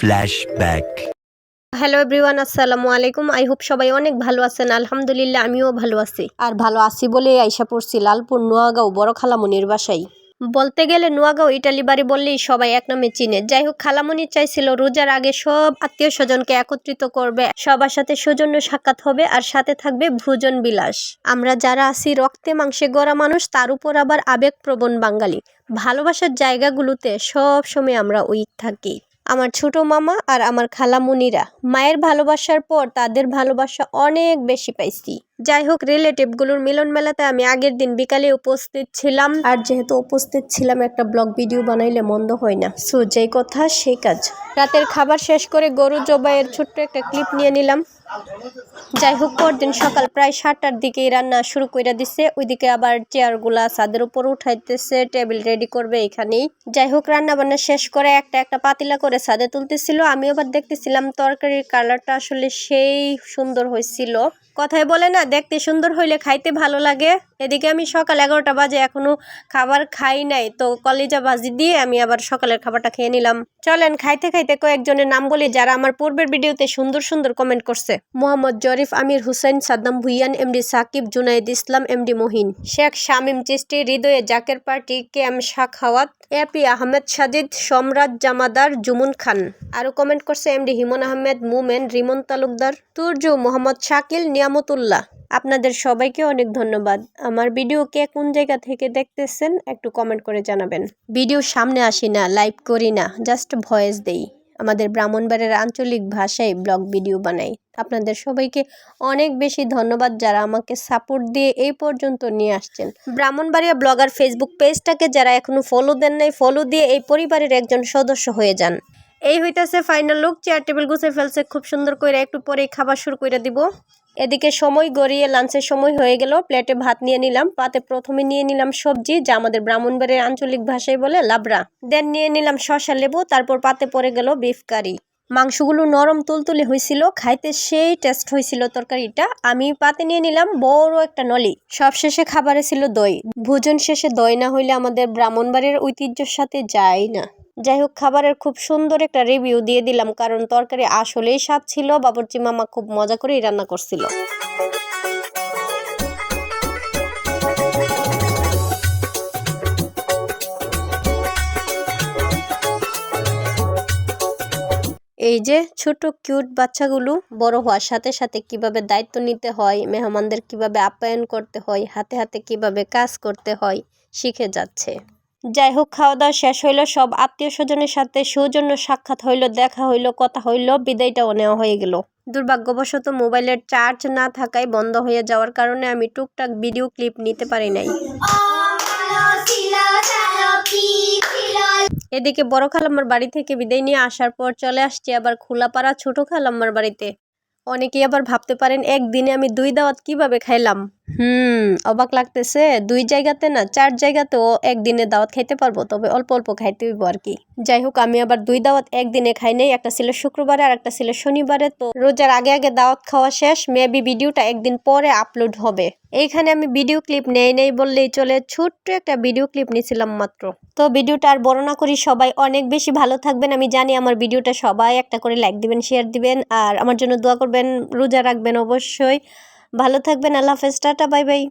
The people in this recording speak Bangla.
Flashback. হ্যালো এভরিওয়ান আসসালামু আলাইকুম। আই হোপ সবাই অনেক ভালো আছেন। আলহামদুলিল্লাহ, আমিও ভালো আছি। আর ভালো আছি বলে আইসা পড়ছি লালপুর, নোয়াগাঁও বড় খালামনির বাসায় বলতে গেলে নোয়াগাঁও, ইটালি বাড়ি বললেই সবাই এক নামে চিনে। যাই হোক খালামণি চাইছিল রোজার আগে সব আত্মীয় স্বজনকে একত্রিত করবে। সবার সাথে সৌজন্য সাক্ষাৎ হবে আর সাথে থাকবে ভোজন বিলাস। আমরা যারা আছি রক্তে মাংসে গড়া মানুষ, তার উপর আবার আবেগপ্রবণ বাঙালি। ভালোবাসার জায়গাগুলোতে সব সময় আমরা উইক থাকি। আমার ছোট মামা আর আমার খালামুনিরা, মায়ের ভালোবাসার পর তাদের ভালোবাসা অনেক বেশি পাইছি। যাই হোক রিলেটিভগুলোর মিলন মেলাতে আমি আগের দিন বিকালে উপস্থিত ছিলাম। আর যেহেতু উপস্থিত ছিলাম একটা ব্লগ ভিডিও বানাইলে মন্দ হয় না। সো যেই কথা সেই কাজ। রাতের খাবার শেষ করে গরু জবাইয়ের ছোট্ট একটা ক্লিপ নিয়ে নিলাম। যাই হোক পরদিন সকাল প্রায় সাতটার দিকেই রান্না শুরু করে দিছে। ওইদিকে আবার চেয়ারগুলা ছাদের উপর উঠাইতেছে টেবিল রেডি করবে এখানেই যাই হোক রান্না বান্না শেষ করে একটা একটা পাতিলা করে ছাদে তুলতেছিল। আমি আবার দেখতেছিলাম তরকারির কালারটা আসলে সেই সুন্দর হয়েছিল কথায় বলে না দেখতে সুন্দর হইলে খাইতে ভালো লাগে। এদিকে আমি সকাল এগারোটা বাজে, এখনও খাবার খাই নাই। তো কলেজা ভাজি দিয়ে আমি আবার সকালের খাবারটা খেয়ে নিলাম। চলেন, খাইতে খাইতে কয়েকজনের নাম বলি যারা আমার পূর্বের ভিডিওতে সুন্দর সুন্দর কমেন্ট করছে। মোহাম্মদ জরিফ, আমির হুসেন, সাদ্দাম ভুইয়ান এমডি সাকিব, জুনাইদ ইসলাম এমডি মহিন, শেখ শামিম চিস্তি হৃদয়ে Jaker party K M Shakhawat AP Ahmed Sajid, Samrat Jamadar Jumun Khan. আরও কমেন্ট করছে এমডি হিমন আহমেদ, মুমেন, রিমন তালুকদার, তুর্জু মোহাম্মদ শাকিল, নিয়ামতুল্লাহ। আপনাদের সবাইকে অনেক ধন্যবাদ। আমার ভিডিও কে কোন জায়গা থেকে দেখতেছেন একটু কমেন্ট করে জানাবেন। ভিডিও সামনে আসি না লাইভ করি না জাস্ট ভয়েস দেই। আমাদের ব্রাহ্মণবাড়ির আঞ্চলিক ভাষায় ব্লগ ভিডিও বানাই। আপনাদের সবাইকে অনেক বেশি ধন্যবাদ যারা আমাকে সাপোর্ট দিয়ে এই পর্যন্ত নিয়ে আসছেন। ব্রাহ্মণবাড়িয়া ব্লগার ফেসবুক পেজটাকে যারা এখনও ফলো দেন নাই ফলো দিয়ে এই পরিবারের একজন সদস্য হয়ে যান। এই হইতাছে ফাইনাল লুক চেয়ার টেবিল গুছে ফেলছে, খুব সুন্দর করে একটু পরেই খাবার শুরু করে দিব। এদিকে সময় গড়িয়ে লাঞ্চের সময় হয়ে গেল প্লেটে ভাত নিয়ে নিলাম, পাতে প্রথমে নিয়ে নিলাম সবজি, যা আমাদের ব্রাহ্মণবাড়ির আঞ্চলিক ভাষায় বলে লাবড়া। দেন নিয়ে নিলাম শসা, লেবু, তারপর পাতে পড়ে গেল বিফ কারি মাংসগুলো নরম তুলতুলে হয়েছিল খাইতে সেই টেস্ট হয়েছিল তরকারিটা। আমি পাতে নিয়ে নিলাম বড় একটা নলি। সবশেষে খাবারে ছিল দই। ভোজন শেষে দই না হইলে আমাদের ব্রাহ্মণবাড়ির ঐতিহ্যের সাথে যায় না। যাই হোক খাবারের খুব সুন্দর একটা রিভিউ দিয়ে দিলাম, কারণ তরকারি আসলেই স্বাদ ছিল, বাবরচি মামা খুব মজা করেই রান্না করছিল। এই যে ছোট কিউট বাচ্চাগুলো বড় হওয়ার সাথে সাথে কীভাবে দায়িত্ব নিতে হয়, মেহমানদের কীভাবে আপ্যায়ন করতে হয়, হাতে হাতে কীভাবে কাজ করতে হয়, শিখে যাচ্ছে। যাই হোক খাওয়া দাওয়া শেষ হইল, সব আত্মীয় স্বজনের সাথে সৌজন্য সাক্ষাৎ হইল, দেখা হইল, কথা হইল, বিদায়টাও নেওয়া হয়ে গেল। দুর্ভাগ্যবশত মোবাইলের চার্জ না থাকায় বন্ধ হয়ে যাওয়ার কারণে আমি টুকটাক ভিডিও ক্লিপ নিতে পারি নাই। এদিকে বড় খালাম্মার বাড়ি থেকে বিদায় নিয়ে আসার পর চলে আসছি আবার খোলাপাড়া ছোট খালাম্মার বাড়িতে। অনেকেই আবার ভাবতে পারেন, একদিনে আমি দুই দাওয়াত কীভাবে খাইলাম? হুম, অবাক লাগতেছে। দুই জায়গাতে না, চার জায়গাতেও একদিনে দাওয়াত খাইতে পারব, তবে অল্প অল্প খাইতে হইব আর কি যাই হোক, আমি আবার দুই দাওয়াত একদিনে খাই নাই, একটা ছিল শুক্রবারে আর একটা ছিল শনিবারে। তো রোজার আগে আগে দাওয়াত খাওয়া শেষ, মেবি ভিডিওটা একদিন পরে আপলোড হবে। এইখানে আমি ভিডিও ক্লিপ নেই নেই বললেই চলে, ছোট্ট একটা ভিডিও ক্লিপ নিয়েছিলাম মাত্র। তো ভিডিওটা আর বড় না করি, সবাই অনেক বেশি ভালো থাকবেন। আমি জানি আমার ভিডিওটা সবাই একটা করে লাইক দিবেন, শেয়ার দিবেন, আর আমার জন্য দোয়া করবেন রোজা রাখবেন অবশ্যই। ভালো থাকবেন আল্লাহ হাফেজ টাটা বাই বাই।